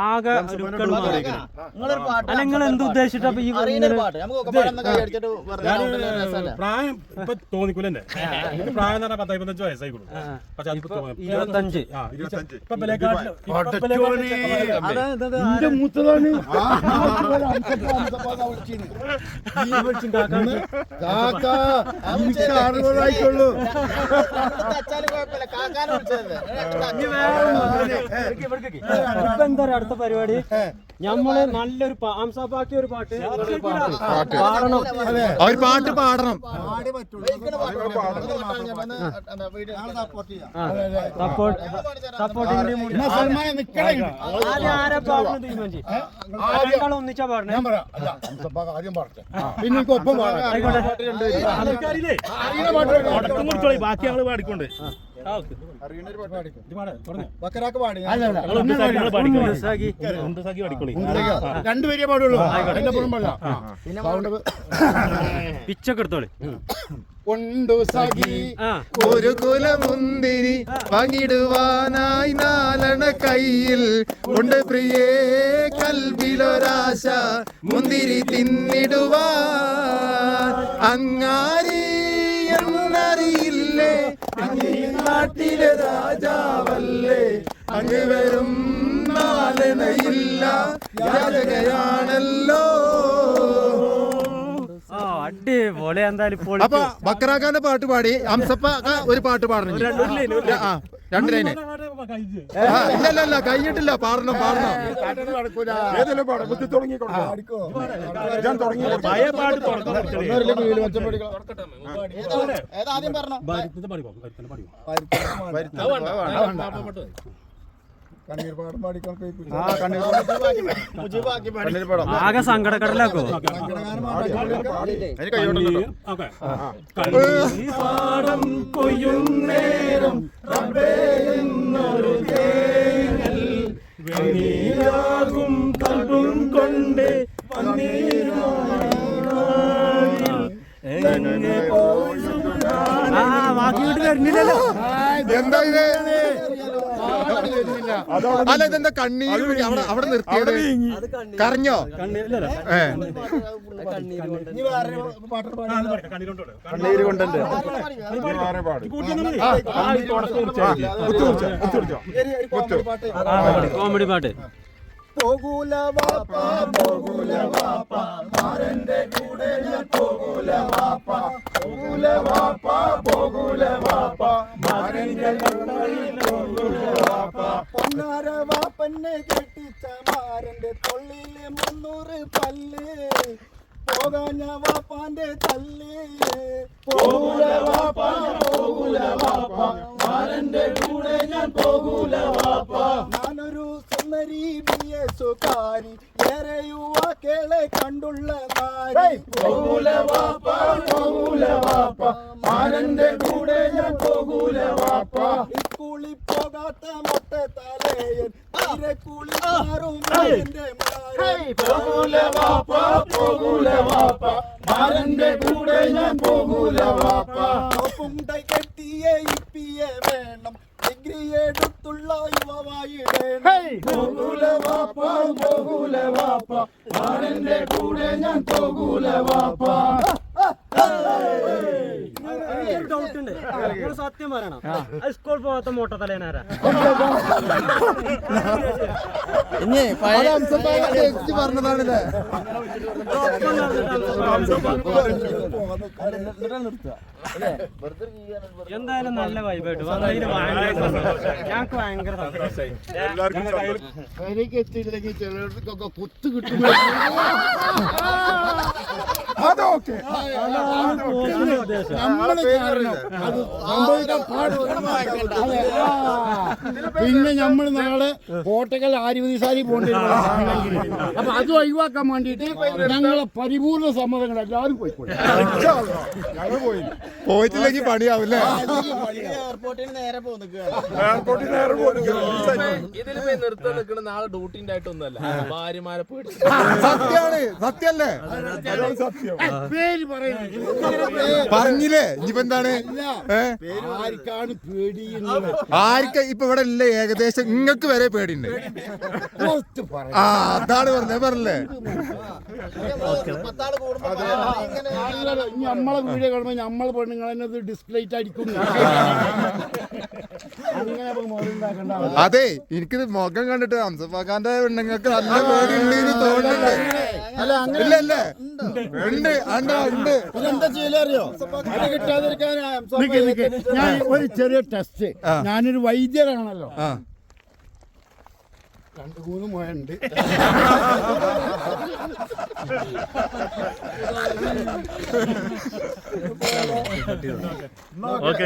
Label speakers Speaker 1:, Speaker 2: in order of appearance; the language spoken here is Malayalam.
Speaker 1: ആകെ അല്ല നിങ്ങൾ എന്ത് ഉദ്ദേശിച്ചിട്ടാ ഈ.
Speaker 2: പ്രായം ഇപ്പൊ തോന്നിക്കൂലെന്നെ എനിക്ക് പ്രായം എന്ന് പറഞ്ഞാൽ പത്തായി പതിനഞ്ച് വയസ്സായിക്കോളൂ. പക്ഷെ
Speaker 1: ഇരുപത്തഞ്ച്.
Speaker 2: ഇപ്പൊ.
Speaker 3: എന്റെ മൂത്തതാണ്? അറുപതായിട്ടുള്ളൂ
Speaker 4: കാക്കാനെ
Speaker 1: ഇപ്പൊ എന്താ അടുത്ത പരിപാടി? ഞമ്മൾ നല്ലൊരു പാ- ഒരു പാട്ട്. പാട്ട് പാടണം.
Speaker 3: ഒരു പാട്ട് പാടണം.
Speaker 1: ഒന്നിച്ചാ പാടണേ?
Speaker 3: പിന്നെ ഒപ്പം
Speaker 2: ബാക്കി ഞങ്ങൾ പാടിക്കൊണ്ട്.
Speaker 3: രണ്ടുപേരെ പാടുള്ളൂ. കൊണ്ടു സഖി
Speaker 5: ഒരു കുലമുന്തിരി പങ്കിടുവാനായി നാലണ കയ്യിൽ. ഉണ്ട് പ്രിയേ കൽവിലൊരാശ മുന്തിരി തിന്നിടുവാൻ. അങ്ങാരി രാജാവല്ലേ? അങ്ങ് വരും നാലനയില്ല യാചകയാണല്ലോ
Speaker 1: ആ അടിപൊളി. എന്തായാലും
Speaker 5: അപ്പൊ ബക്കറാക്കാന്റെ പാട്ട് പാടി ഹംസപ്പ ഒരു പാട്ട് പാടണം രണ്ട് ലൈന്. ആ, ഇല്ല ഇല്ല ഇല്ല കഴിഞ്ഞിട്ടില്ല. പാടണം പാടണം.
Speaker 3: ഏതെങ്കിലും പാടാം
Speaker 4: മുജീബാക്കി പാടി
Speaker 1: ആകെ സങ്കടക്കടലാക്കോ?
Speaker 2: പാടം കൊയ്യും നേരം
Speaker 1: വരുന്നില്ലല്ലോ
Speaker 5: എന്താ ഇത് അല്ല ഇതെന്താ കണ്ണീര്? അവിടെ അവിടെ നിർത്തിയത്? കരഞ്ഞോ?
Speaker 2: കണ്ണീര്. കൊണ്ടുണ്ട്
Speaker 1: കോമഡി പാട്ട്.
Speaker 3: പോകൂല വാപ്പ പോകൂല വാപ്പ. മാരന്റെ കൂടെ ഞാൻ പോകൂല വാപ്പ. പോകൂല വാപ്പ പോകൂല വാപ്പ. മാരന്റെ പോകൂല വാപ്പ. പൊന്നാര വാപ്പന്നെ കെട്ടിച്ച മാരന്റെ തൊള്ളിൽ മുന്നൂറ് പല്ല്. പോകാഞ്ഞ വാപ്പാന്റെ തല്ല്. പോകൂല വാപ്പ പോകൂല വാപ്പ. മാരന്റെ കൂടെ ഞാൻ പോകൂല വാപ്പ. ബി എസുകാരി ഏറെ യുവാക്കളെ കണ്ടുള്ള നാരി പോകൂല വാപ്പ പോകൂല വാപ്പ മാരന്റെ കൂടെ ഞാൻ പോകൂല വാപ്പ സ്കൂളിൽ പോകാത്ത മൊട്ട തലയൻ തീരെ കൂളി മാറും എന്റെ പോകൂല വാപ്പ പോകൂല വാപ്പ മാരന്റെ കൂടെ ഞാൻ പോകൂല വാപ്പ പുണ്ടை കെട്ടിയ ഇപ്പിയെ വേണം ഡിഗ്രി എടുത്തുള്ള മാരന്റെ കൂടെ ഞാൻ പോകൂല വാപ്പ
Speaker 1: ഡൗട്ട് ഉണ്ട്. നിങ്ങൾ സത്യം പറയണം. സ്കൂൾ പോകാത്ത മോട്ട തലേനാരാ
Speaker 4: ഇനി
Speaker 5: പറഞ്ഞതാണല്ലേ
Speaker 1: എന്തായാലും നല്ല വൈബായിട്ട്
Speaker 3: പിന്നെ നമ്മൾ നാളെ കോട്ടക്കൽ ആര്യവതിശാലി പോകേണ്ടി അപ്പൊ അത് ഒഴിവാക്കാൻ വേണ്ടിയിട്ട് ഞങ്ങളെ പരിപൂർണ സമ്മതങ്ങൾ എല്ലാവരും പോയിക്കോട്ടെ.
Speaker 5: പോയിട്ടില്ലെങ്കിൽ പണിയാവില്ലേ?
Speaker 4: എയർപോർട്ടിൽ നേരെ പോകുന്നു
Speaker 6: ഇതിലിപ്പോ നിർത്താൻ നിൽക്കുന്ന നാളെ ഡ്യൂട്ടിന്റെ ആയിട്ടൊന്നുമല്ല ഭാര്യമാരെ പോയിട്ട്
Speaker 5: സത്യാണ് സത്യല്ലേ?
Speaker 3: പേര് പറയുന്നത്
Speaker 5: പറഞ്ഞില്ലേ? ഇനിയിപ്പോ ആർക്ക എന്താണ് ആർക്ക് ഇപ്പൊ ഇവിടെ ഇല്ല ഏകദേശം? നിങ്ങൾക്ക് വരെ പേടിയുണ്ട്. ആ അതാണ് പറഞ്ഞേ പറഞ്ഞേ
Speaker 7: ഇനി നമ്മളെ വീഡിയോ കാണുമ്പോ നമ്മളെ പെണ്ണുങ്ങളെ ഡിസ്പ്ലേറ്റ് അടിക്കുന്നു അങ്ങനെ.
Speaker 5: അതെ എനിക്കിത് മുഖം കണ്ടിട്ട് ഹംസപ്പാക്കാന്റെ പെണ്ണുങ്ങൾക്ക് നല്ല പേടിയുണ്ട് എന്ന് തോന്നുന്നുണ്ട്.
Speaker 7: അല്ല അങ്ങനെ
Speaker 5: ഇല്ല ഉണ്ട് ഉണ്ട് ഉണ്ട്.
Speaker 7: എന്താ ചെയ്യലറിയോ അത് കിട്ടാതിരിക്കാൻ നിക്ക് നിക്ക്. ഞാൻ ഒരു ചെറിയ ടെസ്റ്റ് ഞാനൊരു വൈദ്യരാണല്ലോ
Speaker 5: ആ.
Speaker 7: രണ്ടു മൂന്ന് മുഴുണ്ട്
Speaker 8: ഓക്കെ